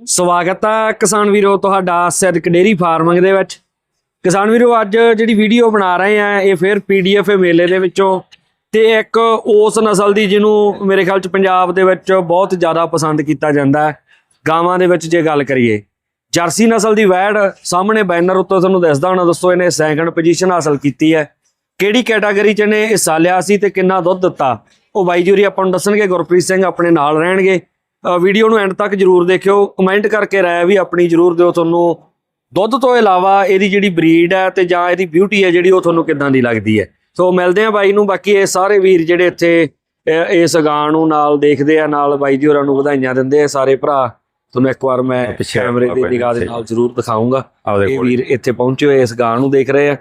ਸਵਾਗਤ ਹੈ ਕਿਸਾਨ ਵੀਰੋ, ਤੁਹਾਡਾ ਸਿਰਕ ਡੇਰੀ ਫਾਰਮਿੰਗ ਦੇ ਵਿੱਚ। ਕਿਸਾਨ ਵੀਰੋ, ਅੱਜ ਜਿਹੜੀ ਵੀਡੀਓ ਬਣਾ ਰਹੇ ਆ, ਇਹ ਫਿਰ ਪੀਡੀਐਫ ਮੇਲੇ ਦੇ ਵਿੱਚੋਂ ਤੇ ਇੱਕ ਉਸ ਨਸਲ ਦੀ ਜਿਹਨੂੰ ਮੇਰੇ ਖਿਆਲ ਚ ਪੰਜਾਬ ਦੇ ਵਿੱਚ ਬਹੁਤ ਜ਼ਿਆਦਾ ਪਸੰਦ ਕੀਤਾ ਜਾਂਦਾ ਹੈ। ਗਾਵਾਂ ਦੇ ਵਿੱਚ ਜੇ ਗੱਲ ਕਰੀਏ, ਜਰਸੀ ਨਸਲ ਦੀ ਵੈੜ ਸਾਹਮਣੇ ਬੈਨਰ ਉੱਤੇ ਤੁਹਾਨੂੰ ਦਿਸਦਾ ਹੋਣਾ, ਦੱਸੋ ਇਹਨੇ ਸੈਕੰਡ ਪੋਜੀਸ਼ਨ ਹਾਸਲ ਕੀਤੀ ਹੈ। ਕਿਹੜੀ ਕੈਟਾਗਰੀ ਚ ਇਹਨੇ ਹਿੱਸਾ ਲਿਆ ਸੀ ਤੇ ਕਿੰਨਾ ਦੁੱਧ ਦਿੱਤਾ? ਉਹ ਬਾਈ ਜੀ ਆਪਾਂ ਨੂੰ ਦੱਸਣਗੇ, ਗੁਰਪ੍ਰੀਤ ਸਿੰਘ ਆਪਣੇ ਨਾਲ ਰਹਿਣਗੇ। ਵੀਡੀਓ ਨੂੰ ਐਂਡ ਤੱਕ ਜਰੂਰ ਦੇਖਿਓ। ਕਮੈਂਟ ਕਰਕੇ ਰਾਏ ਵੀ ਆਪਣੀ ਜਰੂਰ ਦਿਓ ਤੁਹਾਨੂੰ। ਦੁੱਧ ਤੋਂ ਇਲਾਵਾ ਇਹਦੀ ਜਿਹੜੀ ਬਰੀਡ ਹੈ ਤੇ ਜਾਂ ਇਹਦੀ ਬਿਊਟੀ ਹੈ ਜਿਹੜੀ ਉਹ ਤੁਹਾਨੂੰ ਕਿੱਦਾਂ ਦੀ ਲੱਗਦੀ ਹੈ। ਸੋ ਮਿਲਦੇ ਆ ਬਾਈ ਨੂੰ। ਬਾਕੀ ਇਹ ਸਾਰੇ ਵੀਰ ਜਿਹੜੇ ਇੱਥੇ ਇਸ ਗਾਂ ਨੂੰ ਨਾਲ ਦੇਖਦੇ ਆ ਨਾਲ ਬਾਈ ਜੀ ਹੋਰਾਂ ਨੂੰ ਵਧਾਈਆਂ ਦਿੰਦੇ ਆ ਸਾਰੇ ਭਰਾ। ਤੁਹਾਨੂੰ ਇੱਕ ਵਾਰ ਮੈਂ ਕੈਮਰੇ ਦੀ ਨਿਗਾਹ ਦੇ। ਨਾਲ ਜਰੂਰ ਦਿਖਾਉਂਗਾ ਇਹ ਵੀਰ ਇੱਥੇ ਪਹੁੰਚੇ ਹੋਏ ਇਸ ਗਾਂ ਨੂੰ ਦੇਖ ਰਹੇ ਆ।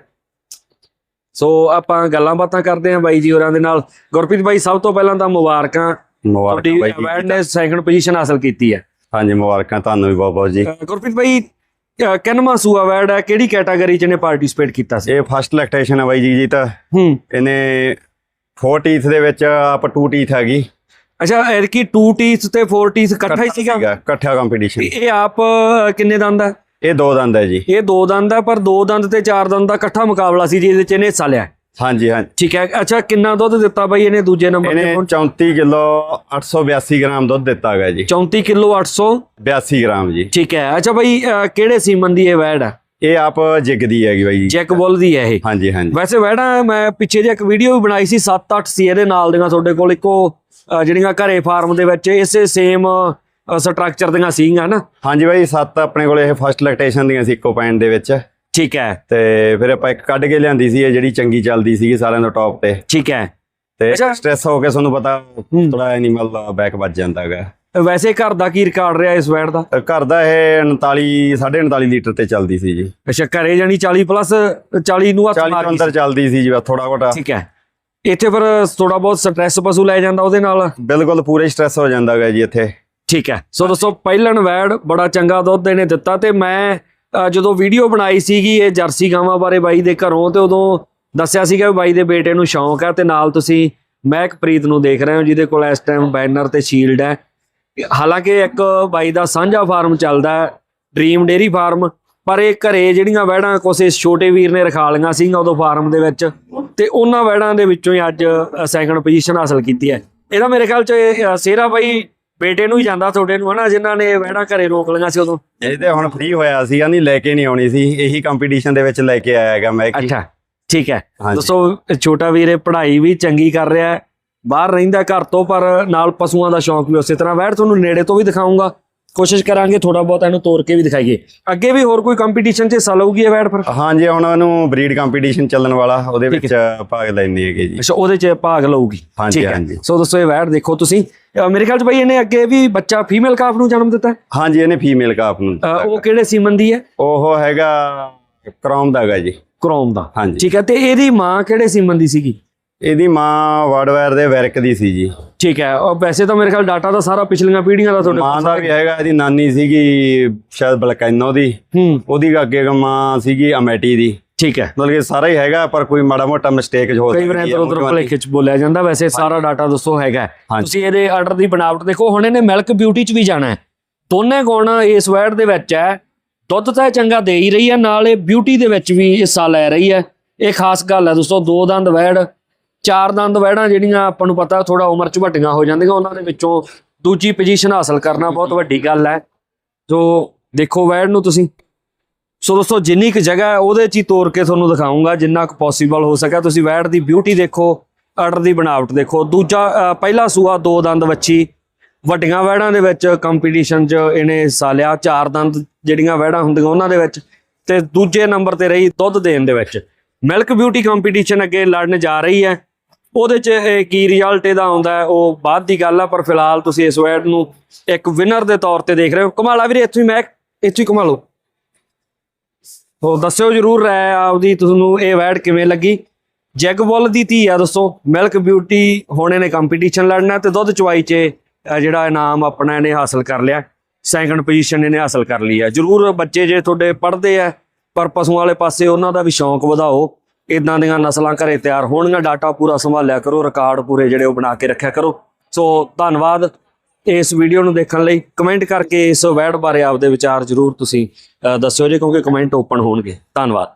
ਸੋ ਆਪਾਂ ਗੱਲਾਂ ਬਾਤਾਂ ਕਰਦੇ ਆ ਬਾਈ ਜੀ ਹੋਰਾਂ ਦੇ ਨਾਲ। ਗੁਰਪ੍ਰੀਤ ਬਾਈ ਸਭ ਤੋਂ ਪਹਿਲਾਂ ਤਾਂ ਮੁਬਾਰਕਾਂ। ਮੁਬਾਰਕਾਂ ਤੁਹਾਡੀ ਬਾਈ ਜੀ। ਅਵੇਅਰਨੈਸ ਸੈਕੰਡ ਪੋਜੀਸ਼ਨ ਹਾਸਲ ਕੀਤੀ ਹੈ। ਹਾਂਜੀ ਮੁਬਾਰਕਾਂ ਤੁਹਾਨੂੰ ਵੀ ਬਹੁਤ ਬਹੁਤ ਜੀ। ਅਹ ਗੁਰਪ੍ਰੀਤ ਬਾਈ ਅਹ ਕਿੰਨਵਾਂ ਸੂਆ ਅਵਾਰਡ ਹੈ? ਕਿਹੜੀ ਕੈਟਾਗਰੀ ਚ ਨੇ ਪਾਰਟਿਸਿਪੇਟ ਕੀਤਾ ਸੀ? ਇਹ ਫਸਟ ਲੈਕਟੇਸ਼ਨ ਹੈ ਬਾਈ ਜੀ ਜੀ ਤਾਂ। ਹੂੰ। ਇਹਨੇ 4 ਟੀਥ ਦੇ ਵਿੱਚ ਆਪ 2 ਟੀਥ ਹੈਗੀ। ਅੱਛਾ ਇਹ ਕੀ 2 ਟੀਥ ਤੇ 4 ਟੀਥ ਇਕੱਠਾ ਹੀ ਸੀਗਾ? ਇਕੱਠਾ ਕੰਪੀਟੀਸ਼ਨ ਇਹ ਆਪ ਅਹ, ਕਿੰਨੇ ਦੰਦ ਹੈ? ਇਹ ਦੋ ਦੰਦ ਹੈ ਜੀ। ਇਹ ਦੋ ਦੰਦ ਹੈ ਪਰ ਦੋ ਦੰਦ ਤੇ ਚਾਰ ਦੰਦ ਦਾ ਇਕੱਠਾ ਮੁਕਾਬਲਾ ਸੀ ਜਿਹਦੇ ਚ ਇਹਨੇ ਹਿੱਸਾ ਲਿਆ ਹਾਂਜੀ ਹਾਂ ਠੀਕ ਹੈ। ਅੱਛਾ ਕਿੰਨਾ ਦੁੱਧ ਦਿੱਤਾ ਬਾਈ ਇਹਨੇ ਦੂਜੇ ਨੰਬਰ ਤੇ ਇਹਨੇ ਪਹੁੰਚ 34 ਕਿਲੋ 882 ਗ੍ਰਾਮ ਦੁੱਧ ਦਿੱਤਾ ਹੈਗਾ ਜੀ। 34 ਕਿਲੋ 800 82 ਗ੍ਰਾਮ ਜੀ। ਠੀਕ ਹੈ। ਅੱਛਾ ਬਾਈ ਕਿਹੜੇ ਸੀਮਨ ਦੀ ਇਹ ਵੈੜ ਹੈ ਇਹ ਆਪ ਜਿਗਦੀ ਹੈਗੀ ਬਾਈ ਜੀ। ਜੈਕ ਬੁੱਲ ਦੀ ਹੈ ਇਹ। ਹਾਂਜੀ ਹਾਂਜੀ। ਵੈਸੇ ਵੈੜਾ ਮੈਂ ਪਿੱਛੇ ਜੇ ਇੱਕ ਵੀਡੀਓ ਵੀ ਬਣਾਈ ਸੀ 7-8 ਸੀ ਇਹਦੇ ਨਾਲ ਦੀਆਂ ਤੁਹਾਡੇ ਕੋਲ। ਇੱਕੋ ਜਿਹੜੀਆਂ ਘਰੇ ਫਾਰਮ ਦੇ ਵਿੱਚ ਇਸੇ ਸੇਮ ਸਟਰਕਚਰ ਦੀਆਂ ਸੀਗੀਆਂ ਨਾ। ਹਾਂਜੀ ਬਾਈ ਸੱਤ ਆਪਣੇ ਕੋਲ ਇਹ ਫਸਟ ਲੈਕਟੇਸ਼ਨ ਦੀਆਂ ਸੀ ਇੱਕੋ ਪੁਆਇੰਟ ਦੇ ਵਿੱਚ। ਠੀਕ ਹੈ। ਤੇ ਫਿਰ ਆਪਾਂ ਇੱਕ ਕੱਢ ਕੇ ਲਿਆਂਦੀ ਸੀ ਇਹ ਜਿਹੜੀ ਚੰਗੀ ਚੱਲਦੀ ਸੀਗੀ ਸਾਰਿਆਂ ਤੋਂ ਟੌਪ ਤੇ। ਠੀਕ ਹੈ। ਤੇ ਅੱਛਾ। ਸਟ੍ਰੈਸ ਹੋ ਕੇ ਤੁਹਾਨੂੰ ਪਤਾ। ਥੋੜਾ ਐਨੀਮਲ ਦਾ ਬੈਕ ਵੱਜ ਜਾਂਦਾ ਹੈਗਾ। ਵੈਸੇ ਘਰ ਦਾ ਕੀ ਰਿਕਾਰਡ ਰਿਹਾ ਇਸ ਵੈੜ ਦਾ? ਅ, ਘਰ ਦਾ ਇਹ 39 39.5 ਲੀਟਰ ਤੇ ਚੱਲਦੀ ਸੀ ਜੀ। ਅੱਛਾ ਘਰੇ ਜਾਨੀ 40 ਪਲੱਸ 40 ਨੂੰ ਹੱਥ 40 ਮਾਰ ਤੋਂ ਗਈ ਅੰਦਰ ਚੱਲਦੀ ਸੀ ਜੀ ਬਸ ਥੋੜਾ ਘੋਟਾ ਠੀਕ ਹੈ। ਇੱਥੇ ਫਿਰ ਥੋੜਾ ਬਹੁਤ ਸਟ੍ਰੈਸ ਪਸ਼ੂ ਲੈ ਜਾਂਦਾ ਉਹਦੇ ਨਾਲ। ਬਿਲਕੁਲ ਪੂਰੇ ਸਟ੍ਰੈਸ ਹੋ ਜਾਂਦਾ ਹੈਗਾ ਜੀ ਇੱਥੇ। ਠੀਕ ਹੈ। ਸੋ ਦੋਸਤੋ ਪਹਿਲਣ ਵੈੜ ਬੜਾ ਚੰਗਾ ਦੁੱਧ ਇਹਨੇ ਦਿੱਤਾ ਤੇ ਮੈਂ ਜਦੋਂ ਵੀਡੀਓ ਬਣਾਈ ਸੀਗੀ ਇਹ ਜਰਸੀ ਗਾਵਾਂ ਬਾਰੇ ਬਾਈ ਦੇ ਘਰੋਂ ਤੇ ਉਦੋਂ ਦੱਸਿਆ ਸੀਗਾ ਵੀ ਬਾਈ ਦੇ ਬੇਟੇ ਨੂੰ ਸ਼ੌਂਕ ਹੈ ਤੇ ਨਾਲ ਤੁਸੀਂ ਮਹਿਕਪ੍ਰੀਤ ਨੂੰ ਦੇਖ ਰਹੇ ਹੋ ਜਿਹਦੇ ਕੋਲ ਇਸ ਟਾਈਮ ਬੈਨਰ ਤੇ ਸ਼ੀਲਡ ਹੈ। ਹਾਲਾਂਕਿ ਇੱਕ ਬਾਈ ਦਾ ਸਾਂਝਾ ਫਾਰਮ ਚੱਲਦਾ ਹੈ ਡ੍ਰੀਮ ਡੇਰੀ ਫਾਰਮ ਪਰ ਇਹ ਘਰੇ ਜਿਹੜੀਆਂ ਵਹਿੜਾਂ ਕੁਛ ਇਸ ਛੋਟੇ ਵੀਰ ਨੇ ਰਖਾ ਲਈਆਂ ਸੀਗੀਆਂ ਉਦੋਂ ਫਾਰਮ ਦੇ ਵਿੱਚ ਤੇ ਉਹਨਾਂ ਵਹਿੜਾਂ ਦੇ ਵਿੱਚੋਂ ਹੀ ਅੱਜ ਸੈਕੰਡ ਪੋਜੀਸ਼ਨ ਹਾਸਲ ਕੀਤੀ ਹੈ। ਇਹਦਾ ਮੇਰੇ ਖਿਆਲ ਚ ਇਹ, ਸੇਰਾ ਬਾਈ ਬੇਟੇ ਨੂੰ ਹੀ ਜਾਂਦਾ ਤੁਹਾਡੇ ਨੂੰ ਹਨਾ ਜਿਨ੍ਹਾਂ ਨੇ ਵੈੜਾਂ ਘਰੇ ਰੋਕ ਲਈਆਂ ਸੀ ਉਦੋਂ। ਇਹ ਤੇ ਹੁਣ ਫ੍ਰੀ ਹੋਇਆ ਸੀ ਕਹਿੰਦੀ ਲੈ ਕੇ ਨਹੀਂ ਆਉਣੀ ਸੀ। ਇਹੀ ਕੰਪੀਟੀਸ਼ਨ ਦੇ ਵਿੱਚ ਲੈ ਕੇ ਆਇਆ ਹੈਗਾ ਮੈਂ ਕਿ ਅੱਛਾ ਠੀਕ ਹੈ। ਦੋਸਤੋ ਛੋਟਾ ਵੀਰ ਪੜ੍ਹਾਈ ਵੀ ਚੰਗੀ ਕਰ ਰਿਹਾ ਹੈ। ਬਾਹਰ ਰਹਿੰਦਾ ਘਰ ਤੋਂ ਪਰ ਨਾਲ ਪਸ਼ੂਆਂ ਦਾ ਸ਼ੌਂਕ ਵੀ ਉਸੇ ਤਰ੍ਹਾਂ। ਵੈੜ ਤੁਹਾਨੂੰ ਨੇੜੇ ਤੋਂ ਵੀ ਦਿਖਾਉਂਗਾ ਕੋਸ਼ਿਸ਼ ਕਰਾਂਗੇ ਥੋੜਾ ਬਹੁਤ ਇਹਨੂੰ ਤੋੜ ਕੇ ਵੀ ਦਿਖਾਈਏ। ਅੱਗੇ ਵੀ ਹੋਰ ਕੋਈ ਕੰਪੀਟੀਸ਼ਨ 'ਚ ਹਿੱਸਾ ਲਊਗੀ ਇਹ ਵੈੜ ਫਿਰ? ਹਾਂਜੀ ਹੁਣ ਉਹਨੂੰ ਬਰੀਡ ਕੰਪੀਟੀਸ਼ਨ ਚੱਲਣ ਵਾਲਾ ਉਹਦੇ ਵਿੱਚ ਭਾਗ ਲੈਣੇ ਹੈਗੇ ਜੀ। ਅੱਛਾ ਉਹਦੇ 'ਚ ਭਾਗ ਲਊਗੀ। ਹਾਂਜੀ, ਹਾਂਜੀ। ਸੋ ਦੋਸਤੋ ਇਹ ਵੈੜ ਦੇਖੋ ਤੁਸੀਂ। ਮੇਰੇ ਖਿਆਲ 'ਚ ਬਾਈ ਇਹਨੇ ਅੱਗੇ ਵੀ ਬੱਚਾ ਫੀਮੇਲ ਕਾਫ ਨੂੰ ਜਨਮ ਦਿੱਤਾ? ਹੈ ਹਾਂਜੀ ਇਹਨੇ ਫੀਮੇਲ ਕਾਪ ਨੂੰ ਉਹ ਕਿਹੜੇ ਸੀਮਨ ਦੀ ਹੈ? ਉਹ ਹੈਗਾ ਕ੍ਰੋਮ ਦਾ ਹੈਗਾ ਜੀ। ਕ੍ਰੋਮ ਦਾ। ਹਾਂਜੀ। ਠੀਕ ਹੈ ਤੇ ਇਹਦੀ ਮਾਂ ਕਿਹੜੇ ਸੀਮਨ ਦੀ ਸੀਗੀ? ਇਹਦੀ ਮਾਂ ਵਾਰਡਵੇਅਰ ਦੇ ਵਰਕ ਦੀ ਸੀ ਜੀ। ਠੀਕ ਹੈ ਉਹ ਵੈਸੇ ਤਾਂ ਮੇਰੇ ਖਿਆਲ ਡਾਟਾ ਤਾਂ ਸਾਰਾ ਪਿਛਲੀਆਂ ਪੀੜ੍ਹੀਆਂ ਦਾ ਤੁਹਾਡੇ ਮਾਂ ਦਾ ਵੀ ਹੈਗਾ ਇਹਦੀ ਨਾਨੀ ਸੀਗੀ ਸ਼ਾਇਦ ਬਲਕੈਨੋ ਦੀ। ਉਹਦੀ ਅੱਗੇ ਮਾਂ ਸੀਗੀ ਅਮੈਟੀ ਦੀ। ਠੀਕ ਹੈ। ਮਤਲਬ ਕਿ ਸਾਰਾ ਹੀ ਹੈਗਾ ਪਰ ਕੋਈ ਮਾੜਾ ਮੋਟਾ ਮਿਸਟੇਕ ਹੋ ਕਈ ਵਾਰ ਸਕਦੀ ਇਧਰ ਉਧਰ ਭਲੇਖੇ ਚ ਬੋਲਿਆ ਜਾਂਦਾ ਵੈਸੇ ਸਾਰਾ ਡਾਟਾ ਦੱਸੋ ਹੈਗਾ। ਤੁਸੀਂ ਇਹਦੇ ਆਰਡਰ ਦੀ ਬਣਾਵਟ ਦੇਖੋ ਹੁਣ ਇਹਨੇ ਮਿਲਕ ਬਿਊਟੀ ਚ ਵੀ ਜਾਣਾ ਹੈ। ਦੋਨੇ ਗੁਣ ਇਸ ਵੈਡ ਦੇ ਵਿੱਚ ਹੈ ਦੁੱਧ ਤਾਂ ਚੰਗਾ ਦੇ ਹੀ ਰਹੀ ਹੈ ਨਾਲ ਇਹ ਬਿਊਟੀ ਦੇ ਵਿੱਚ ਵੀ ਹਿੱਸਾ ਲੈ ਰਹੀ ਹੈ। ਇਹ ਖਾਸ ਗੱਲ ਹੈ ਦੋਸਤੋ ਦੋ ਦੰਦ ਵੈੜ ਚਾਰ ਦੰਦ ਵਹਿੜਾਂ ਜਿਹੜੀਆਂ ਆਪਾਂ ਨੂੰ ਪਤਾ ਥੋੜਾ ਉਮਰ ਚ ਵੱਡੀਆਂ ਹੋ ਜਾਂਦੀਆਂ, ਉਹਨਾਂ ਦੇ ਵਿੱਚੋਂ ਦੂਜੀ ਪੋਜੀਸ਼ਨ ਹਾਸਲ ਕਰਨਾ ਬਹੁਤ ਵੱਡੀ ਗੱਲ ਹੈ। ਜੋ ਦੇਖੋ ਵੈੜ ਨੂੰ ਤੁਸੀਂ। ਸੋ ਦੋਸਤੋ, ਜਿੰਨੀ ਕੁ ਜਗ੍ਹਾ ਹੈ, ਉਹਦੇ 'ਚ ਹੀ ਤੋੜ ਕੇ ਤੁਹਾਨੂੰ ਦਿਖਾਉਂਗਾ ਜਿੰਨਾ ਕੁ ਪੋਸੀਬਲ ਹੋ ਸਕਿਆ। ਤੁਸੀਂ ਵੈੜ ਦੀ ਬਿਊਟੀ ਦੇਖੋ ਆਰਡਰ ਦੀ ਬਣਾਵਟ ਦੇਖੋ। ਦੂਜਾ ਪਹਿਲਾ ਸੂਆ, ਦੋ ਦੰਦ ਵੱਛੀ। ਵੱਡੀਆਂ ਵੈੜਾਂ ਦੇ ਵਿੱਚ ਕੰਪੀਟੀਸ਼ਨ 'ਚ ਇਹਨੇ ਹਿੱਸਾ ਲਿਆ। ਚਾਰ ਦੰਦ ਜਿਹੜੀਆਂ ਵੈੜਾਂ ਹੁੰਦੀਆਂ ਉਹਨਾਂ ਦੇ ਵਿੱਚ। ਤੇ ਦੂਜੇ ਨੰਬਰ ਤੇ ਰਹੀ ਦੁੱਧ ਦੇਣ ਦੇ ਵਿੱਚ। ਮਿਲਕ ਬਿਊਟੀ ਕੰਪੀਟੀਸ਼ਨ ਅੱਗੇ ਲੜਨ ਜਾ ਰਹੀ ਹੈ। ਉਹਦੇ 'ਚ ਇਹ ਕੀ ਰਿਜ਼ਲਟ ਇਹਦਾ ਆਉਂਦਾ ਹੈ, ਉਹ ਬਾਅਦ ਦੀ ਗੱਲ ਆ, ਪਰ ਫਿਲਹਾਲ ਤੁਸੀਂ ਇਸ ਵੈੜ ਨੂੰ ਇੱਕ ਵਿਨਰ ਦੇ ਤੌਰ ਤੇ ਦੇਖ ਰਹੇ ਹੋ। ਕਮਾਲਾ ਵੀਰੇ, ਇੱਥੋਂ ਹੀ ਮੈਂ, ਇੱਥੋਂ ਹੀ ਕਮਾ ਲਓ ਉਹ ਦੱਸਿਓ ਜਰੂਰ ਰਾਏ ਆਪਦੀ ਤੁਹਾਨੂੰ ਇਹ ਵੈਡ ਕਿਵੇਂ ਲੱਗੀ? ਜੈਗਬੁੱਲ ਦੀ ਧੀ ਆ ਦੋਸਤੋ ਮਿਲਕ ਬਿਊਟੀ ਹੋਣੇ ਨੇ ਕੰਪੀਟੀਸ਼ਨ ਲੜਨਾ ਤੇ ਦੁੱਧ ਚਵਾਈ 'ਚ ਜਿਹੜਾ ਇਨਾਮ ਆਪਣਾ ਇਹਨੇ ਹਾਸਲ ਕਰ ਲਿਆ। ਸੈਕੰਡ ਪੋਜੀਸ਼ਨ ਇਹਨੇ ਹਾਸਲ ਕਰ ਲਈ ਹੈ ਜਰੂਰ ਬੱਚੇ ਜੇ ਤੁਹਾਡੇ ਪੜ੍ਹਦੇ ਆ, ਪਰ ਪਸ਼ੂਆਂ ਵਾਲੇ ਪਾਸੇ ਉਹਨਾਂ ਦਾ ਵੀ ਸ਼ੌਂਕ ਵਧਾਓ। ਇਦਾਂ ਦੀਆਂ ਨਸਲਾਂ ਘਰੇ ਤਿਆਰ ਹੋਣਗੀਆਂ, ਡਾਟਾ ਪੂਰਾ ਸੰਭਾਲਿਆ ਕਰੋ ਰਿਕਾਰਡ ਪੂਰੇ ਜਿਹੜੇ ਉਹ ਬਣਾ ਕੇ ਰੱਖਿਆ ਕਰੋ। ਸੋ ਧੰਨਵਾਦ ਇਸ ਵੀਡੀਓ ਨੂੰ ਦੇਖਣ ਲਈ। ਕਮੈਂਟ ਕਰਕੇ ਇਸ ਵੈਡ ਬਾਰੇ ਆਪਦੇ ਵਿਚਾਰ ਜ਼ਰੂਰ ਤੁਸੀਂ ਦੱਸਿਓ ਜੀ, ਕਿਉਂਕਿ ਕਮੈਂਟ ਓਪਨ ਹੋਣਗੇ। ਧੰਨਵਾਦ।